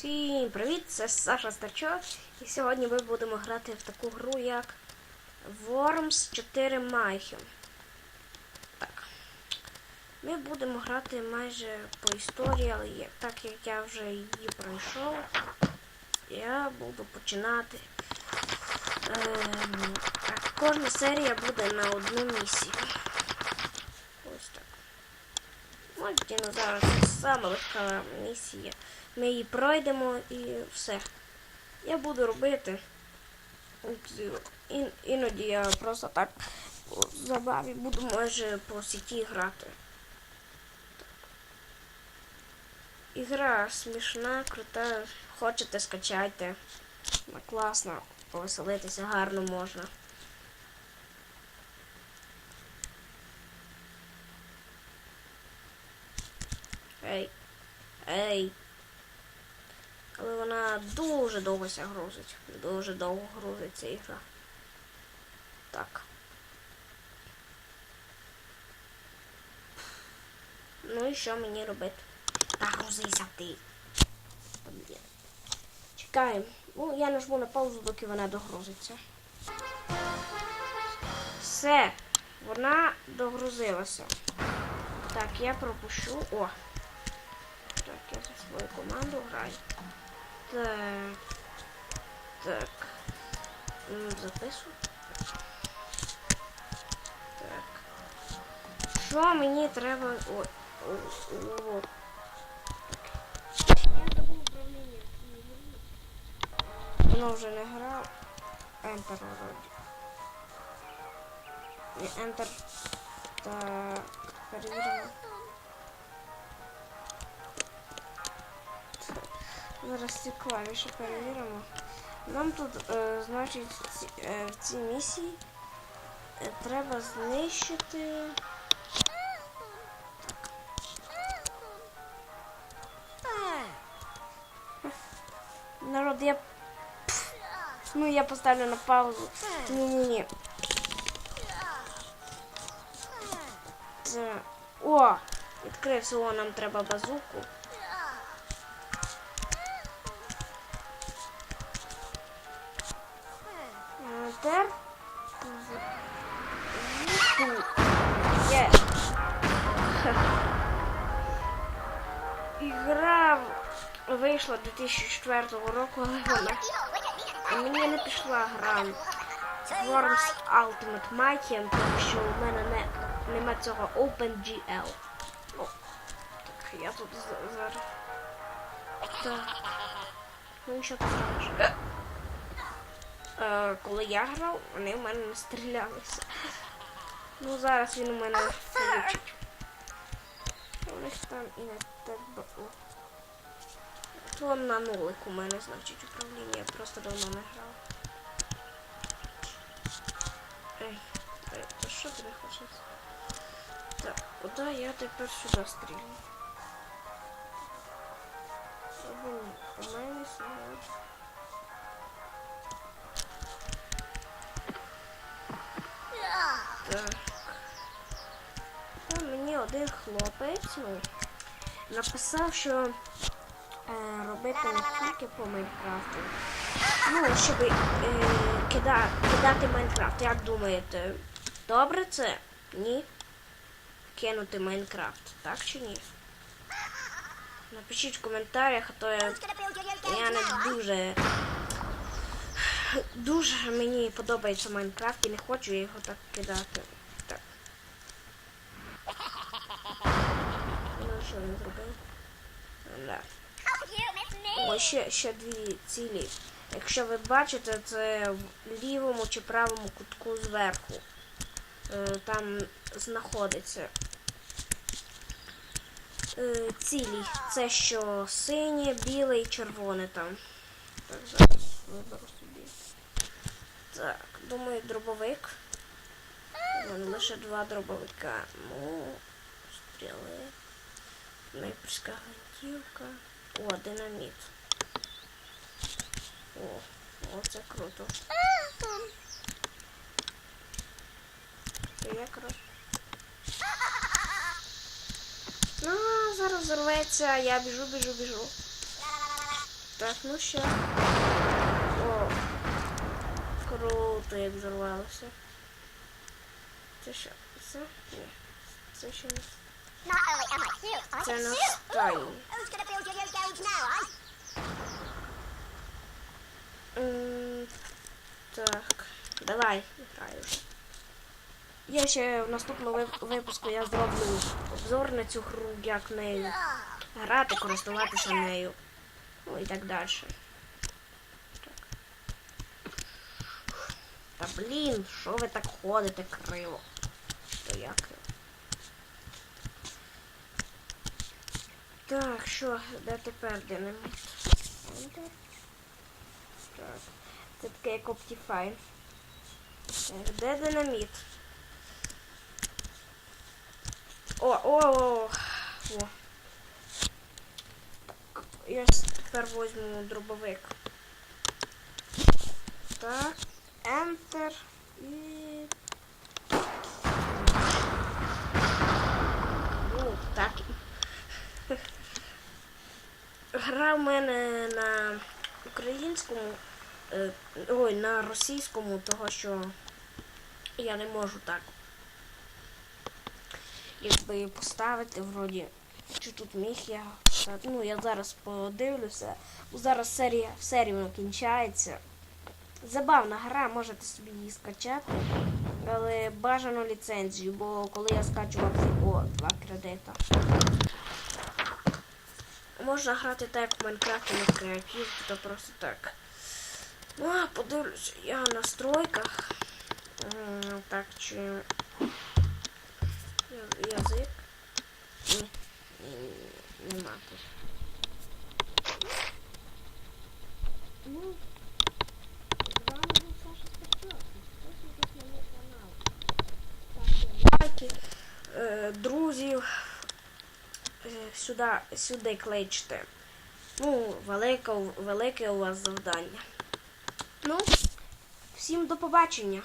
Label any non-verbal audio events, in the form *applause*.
Всім привіт! Це Саша Старчок. І сьогодні ми будемо грати в таку гру, як Worms 4 Mayhem. Так. Ми будемо грати майже по історії, але так як я вже її пройшов, я буду починати. Ем, кожна серія буде на одну місію. Ось так. Мультіна зараз саме легка місія. Ми її пройдемо і все. Я буду робити. Ін- іноді я просто так забаві буду може по сіті грати. Ігра смішна, крута. Хочете, скачайте. Вона класна, повеселитися гарно можна. Ей. Ей. Але вона дуже довго ся грузить. Дуже довго грузить ця ігра. Так. Ну і що мені робити? Та грузися ти. Чекаємо. Ну, я нажму на паузу, доки вона догрузиться. Все. Вона догрузилася. Так, я пропущу. О. Свою команду граю. Так. Так. М, Записую. Так. Що мені треба. Ой. о. Так. Я забув управління. Воно вже не грав. Enter вроді. Enter. Так. Перевіримо. Зараз ці клавіші перевіримо. Нам тут, е, значить, ці, е, в цій місії е, треба знищити. Народ, я. Пф, Ну, я поставлю на паузу. Ні-ні-ні. О! Відкрився, о, нам треба базуку. Тепер. Є. *laughs* Ігра вийшла 2004 року, але вона мені не пішла гра Worms Ultimate Mayhem, тому що у мене не, нема цього OpenGL. Ну, так, я тут зараз. Так. Ну, що ти зробиш? Е, коли я грав, вони в мене не стрілялися. Ну, зараз він у мене включить. У них там і не так. То на нулик у мене, значить, управління. Я просто давно не грав. Ей, то що тобі хочеться? Так, куди я тепер сюди стрілю? Або ні, у мене сьогодні. Так. Там мені один хлопець написав, що е, робити не по Майнкрафту. Ну, щоб е, кида, кидати Майнкрафт. Як думаєте, добре це? Ні? Кинути Майнкрафт, так чи ні? Напишіть в коментарях, а то я, я не дуже. Дуже мені подобається Майнкрафт і не хочу його так кидати. Так. Ну, що він зробив? Да. О, ще, ще дві цілі. Якщо ви бачите, це в лівому чи правому кутку зверху. Е, Там знаходиться е, цілі. Це що синє, біле і червоне там. Так, зараз виберу. Так, думаю, дробовик. Мене лише два дробовика. Ну, стріли. Снайперська гвинтівка. О, динаміт. О, о, це круто. Я коротше. Ну, зараз взорветься, я біжу, біжу, біжу. Так, ну ще. О. Круто, як взорвалося. Це що? Це? Ні. Це ще не. Це не? М, Так, давай, граю. Я ще в наступному вип- випуску я зроблю обзор на цю гру, як нею грати, користуватися нею. Ну і так далі. Та блін, що ви так ходите криво? То як? Так, що, де тепер динаміт? Так. Це таке як Optifine. Так, де динаміт? О, о, о, о. Так, я тепер возьму дробовик. Так, Enter і. Ну, так. Гра в мене на українському, е, ой, на російському, того що я не можу так. Якби поставити вроді. Чи тут міг я? Ну, я зараз подивлюся. Зараз серія все рівно кінчається. Забавна гра, можете собі її скачати. Але бажано ліцензію, бо коли я скачував о, два кредита. Можна грати так, як в Майнкрафті на креативі, то просто так. Ну, а подивлюся, я в настройках. Так, чи Я- язик. Ні, ні, нема тут. Ну, з вами був Саша Старчок. Підписуйтесь на мій канал. Ставте лайки. Е, Друзів е, сюди, сюди кличте. Ну, велике, велике у вас завдання. Ну, всім до побачення.